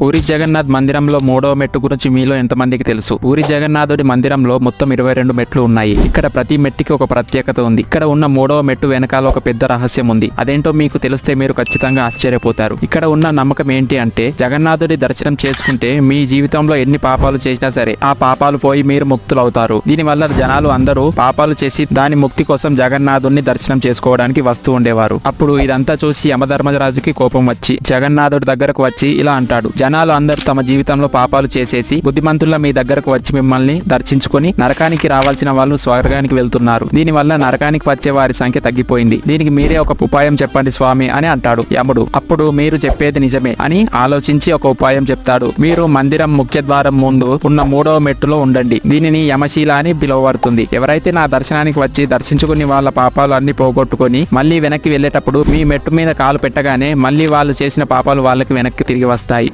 పూరి జగన్నాథ్ మందిరంలో మూడవ మెట్టు గురించి మీలో ఎంతమందికి తెలుసు? పూరి జగన్నాథుడి మందిరంలో మొత్తం ఇరవై రెండు మెట్లు ఉన్నాయి. ఇక్కడ ప్రతి మెట్టుకి ఒక ప్రత్యేకత ఉంది. ఇక్కడ ఉన్న మూడవ మెట్టు వెనకాల ఒక పెద్ద రహస్యం ఉంది. అదేంటో మీకు తెలిస్తే మీరు ఖచ్చితంగా ఆశ్చర్యపోతారు. ఇక్కడ ఉన్న నమ్మకం ఏంటి అంటే జగన్నాథుడి దర్శనం చేసుకుంటే మీ జీవితంలో ఎన్ని పాపాలు చేసినా సరే ఆ పాపాలు పోయి మీరు ముక్తులు అవుతారు దీనివల్ల జనాలు అందరూ పాపాలు చేసి దాని ముక్తి కోసం జగన్నాథుడిని దర్శనం చేసుకోవడానికి వస్తూ ఉండేవారు. అప్పుడు ఇదంతా చూసి యమధర్మరాజుకి కోపం వచ్చి జగన్నాథుడి దగ్గరకు వచ్చి ఇలా అంటాడు జనాలు అందరూ తమ జీవితంలో పాపాలు చేసేసి బుద్ధిమంతుల మీ దగ్గరకు వచ్చి మిమ్మల్ని దర్శించుకొని నరకానికి రావాల్సిన వాళ్ళు స్వర్గానికి వెళ్తున్నారు. దీనివల్ల నరకానికి వచ్చే వారి సంఖ్య తగ్గిపోయింది. దీనికి మీరే ఒక ఉపాయం చెప్పండి స్వామి అని అంటాడు యముడు. అప్పుడు మీరు చెప్పేది నిజమే అని ఆలోచించి ఒక ఉపాయం చెప్తాడు. మీరు మందిరం ముఖ్య ద్వారం ముందు ఉన్న మూడవ మెట్టులో ఉండండి. దీనిని యమశీల అని పిలువబడుతుంది. ఎవరైతే నా దర్శనానికి వచ్చి దర్శించుకుని వాళ్ళ పాపాలు అన్ని పోగొట్టుకొని మళ్ళీ వెనక్కి వెళ్ళేటప్పుడు మీ మెట్టు మీద కాలు పెట్టగానే మళ్ళీ వాళ్ళు చేసిన పాపాలు వాళ్ళకి వెనక్కి తిరిగి వస్తాయి.